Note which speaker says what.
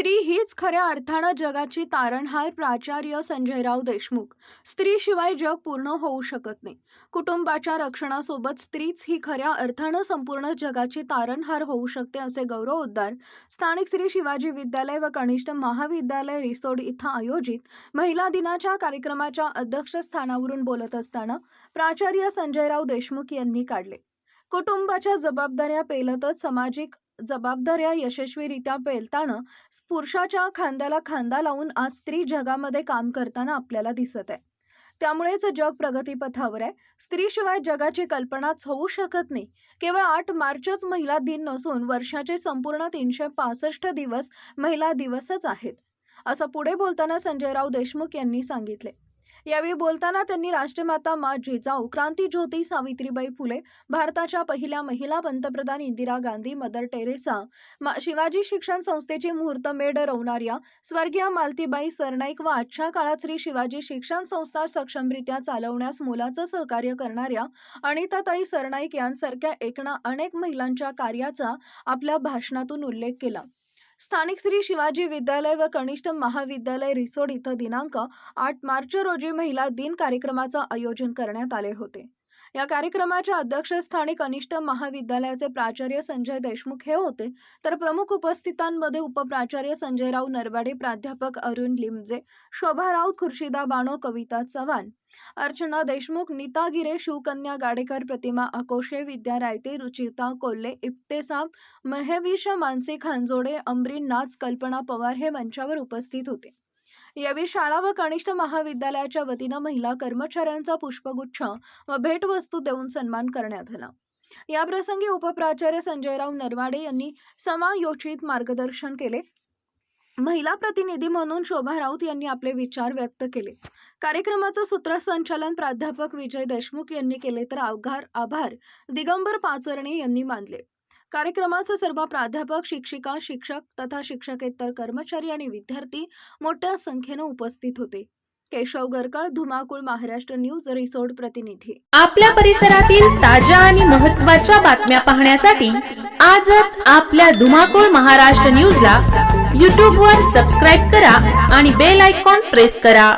Speaker 1: स्त्री हीच खऱ्या अर्थानं जगाची तारणहार प्राचार्य संजयराव देशमुख. स्त्रीशिवाय जग पूर्ण होऊ शकत नाही. कुटुंबाच्या रक्षणासोबत स्त्रीच ही खऱ्या अर्थानं संपूर्ण जगाची तारणहार होऊ शकते असे गौरवोद्गार स्थानिक श्री शिवाजी विद्यालय व कनिष्ठ महाविद्यालय रिसोड इथं आयोजित महिला दिनाच्या कार्यक्रमाच्या अध्यक्षस्थानावरून बोलत असताना प्राचार्य संजयराव देशमुख यांनी काढले. कुटुंबाच्या जबाबदाऱ्या पेलतच सामाजिक जबाबदाऱ्या यशस्वीरित्या पेलताना पुरुषाच्या खांद्याला खांदा लावून आज स्त्री जगामध्ये काम करताना आपल्याला दिसत आहे. त्यामुळेच जग प्रगतीपथावर आहे. स्त्रीशिवाय जगाची कल्पनाच होऊ शकत नाही. केवळ आठ मार्चच महिला दिन नसून वर्षाचे संपूर्ण तीनशे पासष्ट दिवस महिला दिवसच आहेत. असं पुढे बोलताना संजयराव देशमुख यांनी सांगितले. यावेळी बोलताना त्यांनी राष्ट्रमाता मा जिजाऊ क्रांतीज्योती सावित्रीबाई फुले भारताच्या पहिल्या महिला पंतप्रधान इंदिरा गांधी मदर टेरेसा मा- शिवाजी शिक्षण संस्थेची मुहूर्तमेढ रवणाऱ्या स्वर्गीय मालतीबाई सरनाईक व आजच्या काळात श्री शिवाजी शिक्षण संस्था सक्षमरित्या चालवण्यास मोलाचं सहकार्य करणाऱ्या अनिताताई सरनाईक यांसारख्या एकना अनेक महिलांच्या कार्याचा आपल्या भाषणातून उल्लेख केला. स्थानिक श्री शिवाजी विद्यालय व कनिष्ठ महाविद्यालय रिसोड इथं दिनांक आठ मार्च रोजी महिला दिन कार्यक्रमाचं आयोजन करण्यात आले होते. या कार्यक्रमाच्या अध्यक्षस्थानी कनिष्ठ महाविद्यालयाचे प्राचार्य संजय देशमुख हे होते. तर प्रमुख उपस्थितांमध्ये उपप्राचार्य संजयराव नरवाडे प्राध्यापक अरुण लिमजे शोभा राऊत खुर्शिदा बाणो कविता चव्हाण अर्चना देशमुख नीता गिरे शिवकन्या गाडेकर प्रतिमा अकोशे विद्या रायते रुचिता कोल्हे इफ्तेसाब महेविश मानसी खांजोडे अमरीन नाच कल्पना पवार हे मंचावर उपस्थित होते. यावेळी शाळा व कनिष्ठ महाविद्यालयाच्या वतीनं महिला कर्मचाऱ्यांचा पुष्पगुच्छ व भेटवस्तू देऊन सन्मान करण्यात आला. याप्रसंगी उपप्राचार्य संजयराव नरवाडे यांनी समायोचित मार्गदर्शन केले. महिला प्रतिनिधी म्हणून शोभा राऊत यांनी आपले विचार व्यक्त केले. कार्यक्रमाचं सूत्रसंचालन प्राध्यापक विजय देशमुख यांनी केले तर आभार आभार दिगंबर पाचरणे यांनी मानले. कार्यक्रमाचा सर्व प्राध्यापक शिक्षिका शिक्षक तथा शिक्षकेतर कर्मचारी आणि विद्यार्थी मोठ्या संख्येनं उपस्थित होते. केशव गरकर धुमाकूळ महाराष्ट्र न्यूज रिसोर्ट प्रतिनिधी.
Speaker 2: आपल्या परिसरातील ताज्या आणि महत्त्वाच्या बातम्या पाहण्यासाठी आजच आपल्या धुमाकूळ महाराष्ट्र न्यूजला यूट्यूबवर सबस्क्राईब करा आणि बेल आयकॉन प्रेस करा.